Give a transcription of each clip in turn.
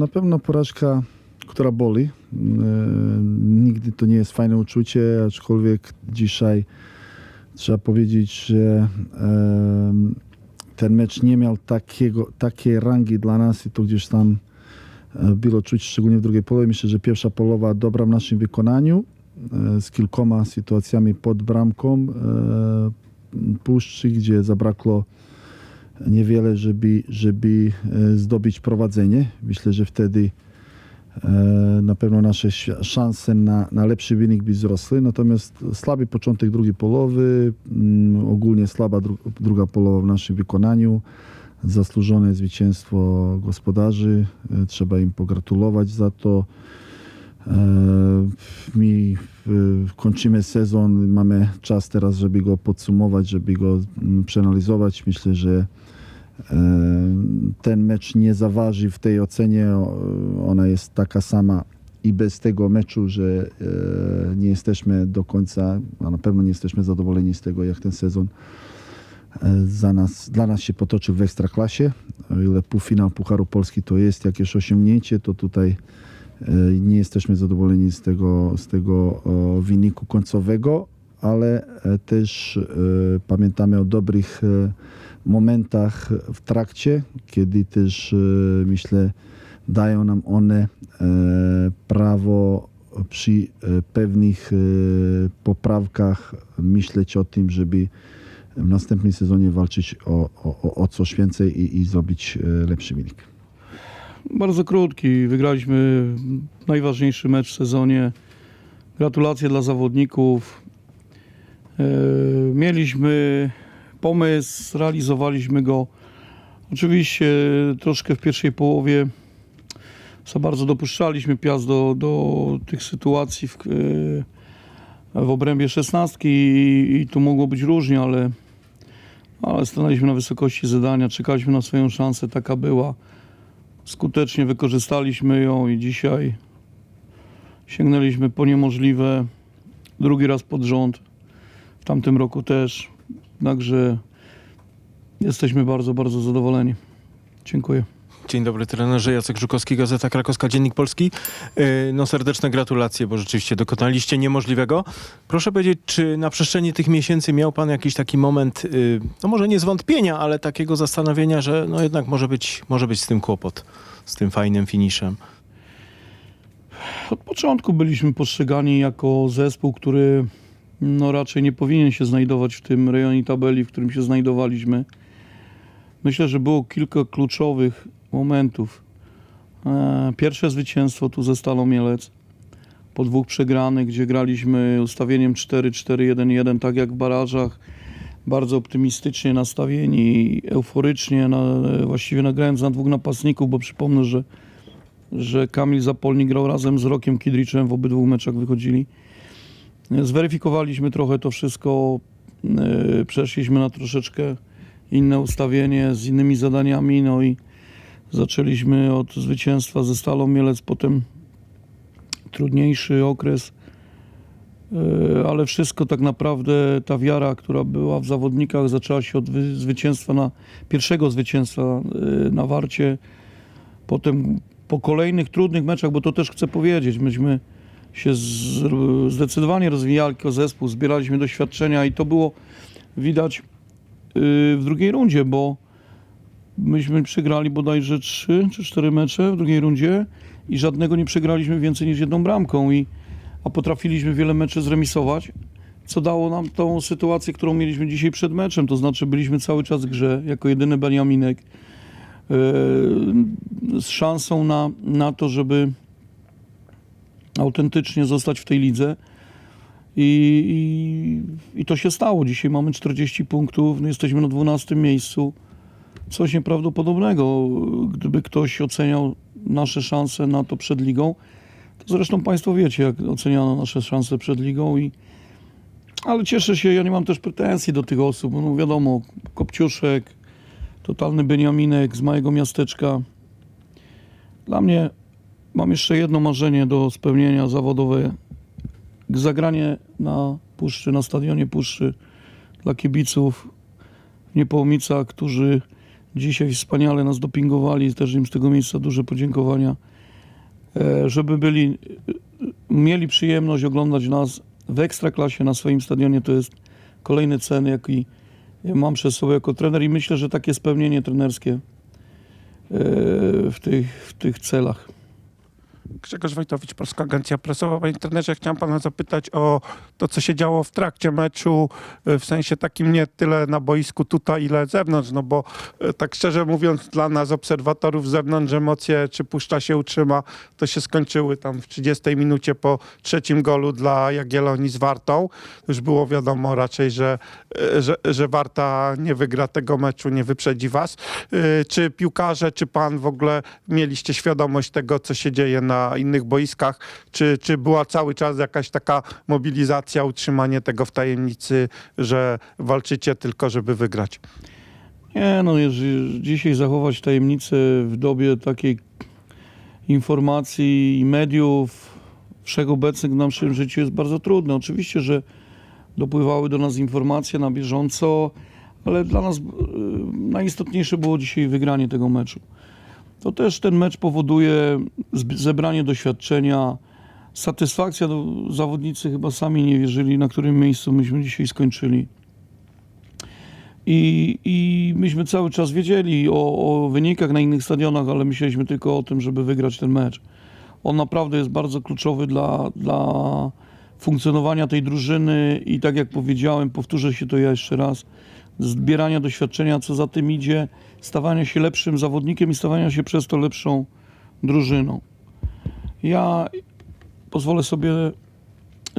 Na pewno porażka, która boli. E, Nigdy to nie jest fajne uczucie, aczkolwiek dzisiaj trzeba powiedzieć, że ten mecz nie miał takiego, takiej rangi dla nas i to gdzieś tam e, było czuć, szczególnie w drugiej połowie. Myślę, że pierwsza połowa dobra w naszym wykonaniu e, z kilkoma sytuacjami pod bramką Puszczy, gdzie zabrakło niewiele, żeby, żeby e, zdobyć prowadzenie. Myślę, że wtedy e, na pewno nasze sz- szanse na, na lepszy wynik by wzrosły. Natomiast słaby początek drugiej połowy, mm, ogólnie słaba dru- druga połowa w naszym wykonaniu. Zasłużone zwycięstwo gospodarzy. E, Trzeba im pogratulować za to. E, Mi e, kończymy sezon, mamy czas teraz, żeby go podsumować, żeby go mm, przeanalizować. Myślę, że e, ten mecz nie zaważy w tej ocenie. Ona jest taka sama i bez tego meczu, że nie jesteśmy do końca, a na pewno nie jesteśmy zadowoleni z tego, jak ten sezon za nas, dla nas się potoczył w Ekstraklasie. O ile półfinał Pucharu Polski to jest jakieś osiągnięcie, to tutaj nie jesteśmy zadowoleni z tego, z tego wyniku końcowego, ale e, też e, pamiętamy o dobrych e, momentach w trakcie, kiedy też e, myślę dają nam one e, prawo przy e, pewnych e, poprawkach myśleć o tym, żeby w następnym sezonie walczyć o, o, o- coś więcej i, i zrobić e, lepszy wynik. Bardzo krótki. Wygraliśmy najważniejszy mecz w sezonie. Gratulacje dla zawodników. E, Mieliśmy pomysł, realizowaliśmy go. Oczywiście troszkę w pierwszej połowie za bardzo dopuszczaliśmy Piast do, do tych sytuacji w, e, w obrębie szesnastki i, i tu mogło być różnie, ale, ale stanęliśmy na wysokości zadania, czekaliśmy na swoją szansę, taka była skutecznie wykorzystaliśmy ją i dzisiaj sięgnęliśmy po niemożliwe drugi raz pod rząd. W tamtym roku też. Także jesteśmy bardzo, bardzo zadowoleni. Dziękuję. Dzień dobry, trenerze Jacek Żukowski, Gazeta Krakowska, Dziennik Polski. Yy, No serdeczne gratulacje, bo rzeczywiście dokonaliście niemożliwego. Proszę powiedzieć, czy na przestrzeni tych miesięcy miał pan jakiś taki moment, yy, no może nie zwątpienia, ale takiego zastanowienia, że no jednak może być, może być z tym kłopot, z tym fajnym finiszem. Od początku byliśmy postrzegani jako zespół, który no raczej nie powinien się znajdować w tym rejonie tabeli, w którym się znajdowaliśmy. Myślę, że było kilka kluczowych momentów. E, Pierwsze zwycięstwo tu ze Stalą Mielec po dwóch przegranych, gdzie graliśmy ustawieniem 4-4-1-1, tak jak w barażach. Bardzo optymistycznie nastawieni, euforycznie, na, właściwie nagrając na dwóch napastników, bo przypomnę, że że Kamil Zapolnik grał razem z Rokiem Kidriczem, w obydwu meczach wychodzili. Zweryfikowaliśmy trochę to wszystko, e, przeszliśmy na troszeczkę inne ustawienie z innymi zadaniami, no i zaczęliśmy od zwycięstwa ze Stalą Mielec, potem trudniejszy okres, E, ale wszystko tak naprawdę, ta wiara, która była w zawodnikach, zaczęła się od wy- zwycięstwa na, pierwszego zwycięstwa e, na Warcie, potem po kolejnych trudnych meczach, bo to też chcę powiedzieć, myśmy się zdecydowanie rozwijali jako zespół, zbieraliśmy doświadczenia i to było widać yy, w drugiej rundzie, bo myśmy przegrali bodajże trzy czy cztery mecze w drugiej rundzie i żadnego nie przegraliśmy więcej niż jedną bramką, i, a potrafiliśmy wiele meczy zremisować, co dało nam tą sytuację, którą mieliśmy dzisiaj przed meczem, to znaczy byliśmy cały czas w grze jako jedyny Beniaminek z szansą na, na to, żeby autentycznie zostać w tej lidze. I, i, I to się stało. Dzisiaj mamy 40 punktów, no jesteśmy na 12 miejscu. Coś nieprawdopodobnego. Gdyby ktoś oceniał nasze szanse na to przed ligą, to zresztą Państwo wiecie, jak oceniano nasze szanse przed ligą. I, ale cieszę się, ja nie mam też pretensji do tych osób. No wiadomo, Kopciuszek, totalny Beniaminek z małego miasteczka. Dla mnie mam jeszcze jedno marzenie do spełnienia zawodowe. Zagranie na Puszczy, na stadionie Puszczy dla kibiców w Niepołomicach, którzy dzisiaj wspaniale nas dopingowali. Też im z tego miejsca duże podziękowania. e, żeby byli, e, mieli przyjemność oglądać nas w Ekstraklasie na swoim stadionie. To jest kolejny cen, jaki mam przed sobą jako trener i myślę, że takie spełnienie trenerskie e, w tych, w tych celach. Grzegorz Wojtowicz, Polska Agencja Prasowa. Panie trenerze, chciałem pana zapytać o to, co się działo w trakcie meczu, y, w sensie takim nie tyle na boisku tutaj, ile zewnątrz, no bo y, tak szczerze mówiąc dla nas, obserwatorów z zewnątrz, emocje, czy puszcza się utrzyma, to się skończyły tam w 30 minucie po trzecim golu dla Jagiellonii z Wartą. Już było wiadomo raczej, że, y, że, że Warta nie wygra tego meczu, nie wyprzedzi was. Czy piłkarze, czy pan w ogóle mieliście świadomość tego, co się dzieje na innych boiskach? Czy, czy była cały czas jakaś taka mobilizacja, utrzymanie tego w tajemnicy, że walczycie tylko, żeby wygrać? Nie, no jeżeli dzisiaj zachować tajemnicę w dobie takiej informacji i mediów wszechobecnych w naszym życiu jest bardzo trudne. Oczywiście, że dopływały do nas informacje na bieżąco, ale dla nas y, najistotniejsze było dzisiaj wygranie tego meczu. To też ten mecz powoduje zebranie doświadczenia, satysfakcja. No, zawodnicy chyba sami nie wierzyli, na którym miejscu myśmy dzisiaj skończyli. I, I myśmy cały czas wiedzieli o, o wynikach na innych stadionach, ale myśleliśmy tylko o tym, żeby wygrać ten mecz. On naprawdę jest bardzo kluczowy dla, dla funkcjonowania tej drużyny i tak jak powiedziałem, powtórzę się to ja jeszcze raz, zbierania doświadczenia, co za tym idzie, stawania się lepszym zawodnikiem i stawania się przez to lepszą drużyną. Ja pozwolę sobie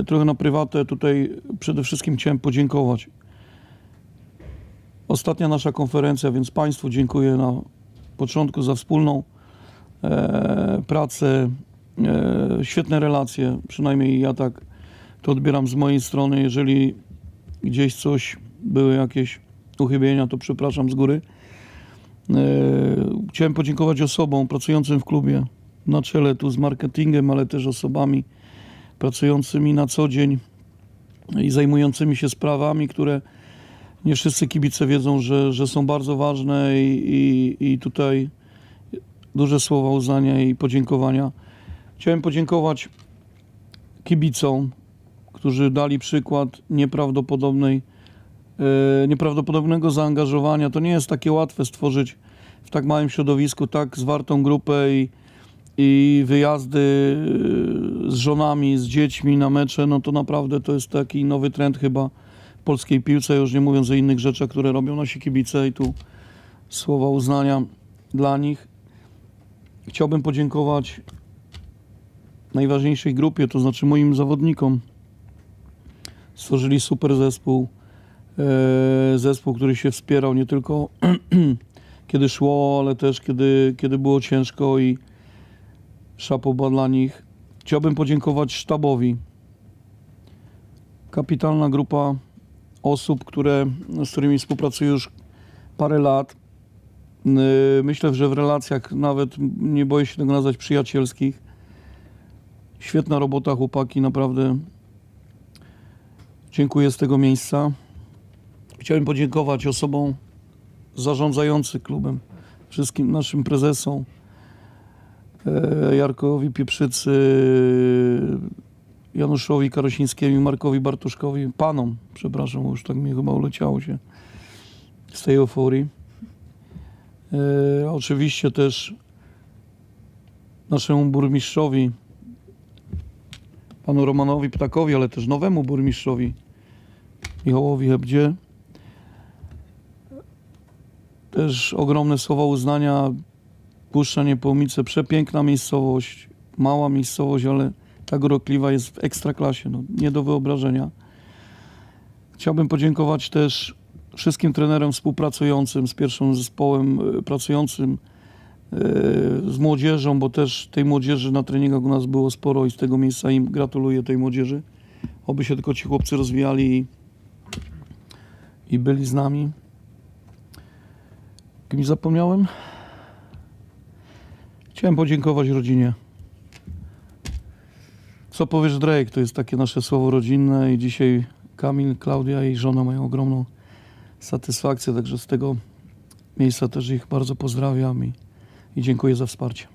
trochę na prywatę tutaj przede wszystkim chciałem podziękować ostatnia nasza konferencja, więc Państwu dziękuję na początku za wspólną e, pracę, e, świetne relacje, przynajmniej ja tak to odbieram z mojej strony. Jeżeli gdzieś coś, były jakieś uchybienia, to przepraszam z góry. E, chciałem podziękować osobom pracującym w klubie, na czele tu z marketingiem, ale też osobami pracującymi na co dzień i zajmującymi się sprawami, które nie wszyscy kibice wiedzą, że, że są bardzo ważne i, i, i tutaj duże słowa uznania i podziękowania. Chciałem podziękować kibicom, którzy dali przykład nieprawdopodobnej, nieprawdopodobnego zaangażowania. To nie jest takie łatwe stworzyć w tak małym środowisku tak zwartą grupę i, i wyjazdy e, z żonami, z dziećmi na mecze. No to naprawdę to jest taki nowy trend chyba polskiej piłce, już nie mówiąc o innych rzeczach, które robią nasi kibice i tu słowa uznania dla nich. Chciałbym podziękować najważniejszej grupie, to znaczy moim zawodnikom. Stworzyli super zespół, zespół, który się wspierał nie tylko kiedy szło, ale też kiedy, kiedy było ciężko i szapoba dla nich. Chciałbym podziękować sztabowi. Kapitalna grupa osób, które, z którymi współpracuję już parę lat. Yy, Myślę, że w relacjach nawet nie boję się tego nazwać przyjacielskich. Świetna robota, chłopaki, naprawdę. Dziękuję z tego miejsca. Chciałem podziękować osobom zarządzającym klubem, wszystkim naszym prezesom, e, Jarkowi Pieprzycy, Januszowi Karosińskiemu, Markowi Bartuszkowi, panom, przepraszam, już tak mi chyba uleciało się z tej euforii. E, oczywiście też naszemu burmistrzowi, panu Romanowi Ptakowi, ale też nowemu burmistrzowi Michałowi Hebdzie. Też ogromne słowa uznania. Puszcza Niepołomice, przepiękna miejscowość, mała miejscowość, ale tak urokliwa jest w ekstraklasie, no, nie do wyobrażenia. Chciałbym podziękować też wszystkim trenerom współpracującym z pierwszym zespołem e, pracującym e, z młodzieżą, bo też tej młodzieży na treningach u nas było sporo i z tego miejsca im gratuluję tej młodzieży. Oby się tylko ci chłopcy rozwijali i, i byli z nami. Kimś zapomniałem? Chciałem podziękować rodzinie. Co powiesz Drake? To jest takie nasze słowo rodzinne i dzisiaj Kamil, Klaudia i żona mają ogromną satysfakcję, także z tego miejsca też ich bardzo pozdrawiam i, i dziękuję za wsparcie.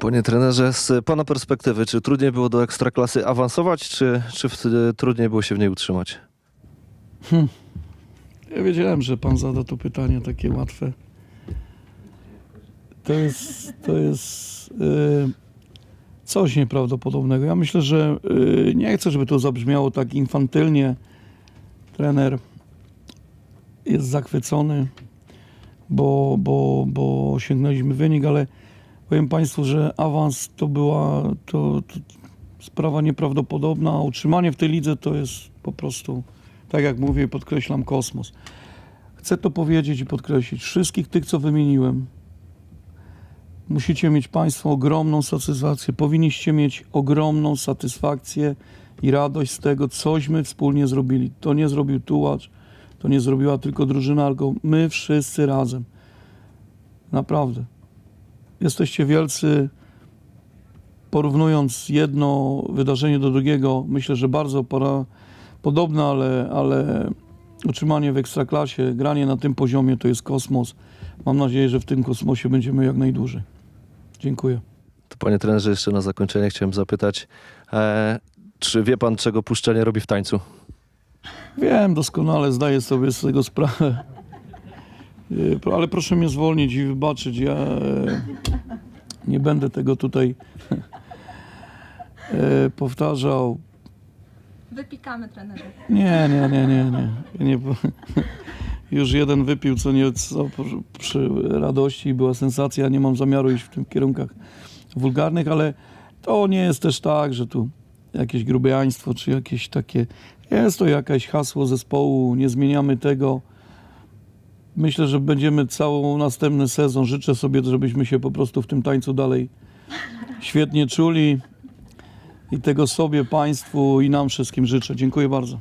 Panie trenerze, z pana perspektywy, czy trudniej było do ekstraklasy awansować, czy, czy w, trudniej było się w niej utrzymać? Ja wiedziałem, że pan zada to pytanie takie łatwe. To jest, to jest y, coś nieprawdopodobnego. Ja myślę, że y, nie chcę, żeby to zabrzmiało tak infantylnie. Trener jest zachwycony, bo, bo, bo osiągnęliśmy wynik, ale powiem Państwu, że awans to była to, to sprawa nieprawdopodobna, a utrzymanie w tej lidze to jest po prostu, tak jak mówię, podkreślam, kosmos. Chcę to powiedzieć i podkreślić. Wszystkich tych, co wymieniłem, musicie mieć Państwo ogromną satysfakcję. Powinniście mieć ogromną satysfakcję i radość z tego, cośmy wspólnie zrobili. To nie zrobił Tułacz, to nie zrobiła tylko drużyna, tylko my wszyscy razem. Naprawdę. Jesteście wielcy. Porównując jedno wydarzenie do drugiego, myślę, że bardzo pora, podobne, ale, ale utrzymanie w ekstraklasie, granie na tym poziomie to jest kosmos. Mam nadzieję, że w tym kosmosie będziemy jak najdłużej. Dziękuję. To panie trenerze, jeszcze na zakończenie chciałem zapytać, e, czy wie pan, czego puszczenie robi w tańcu? Wiem doskonale, zdaję sobie z tego sprawę. Pro- Ale proszę mnie zwolnić i wybaczyć. Ja e, nie będę tego tutaj e, powtarzał. Wypikamy trenerze. Nie, nie, nie, nie, nie. Nie po- już jeden wypił, co nie co przy- radości była sensacja. Nie mam zamiaru iść w tym kierunkach wulgarnych, ale to nie jest też tak, że tu jakieś grubiaństwo, czy jakieś takie. Jest to jakaś hasło zespołu, nie zmieniamy tego. Myślę, że będziemy cały następny sezon. Życzę sobie, żebyśmy się po prostu w tym tańcu dalej świetnie czuli. I tego sobie, Państwu i nam wszystkim życzę. Dziękuję bardzo.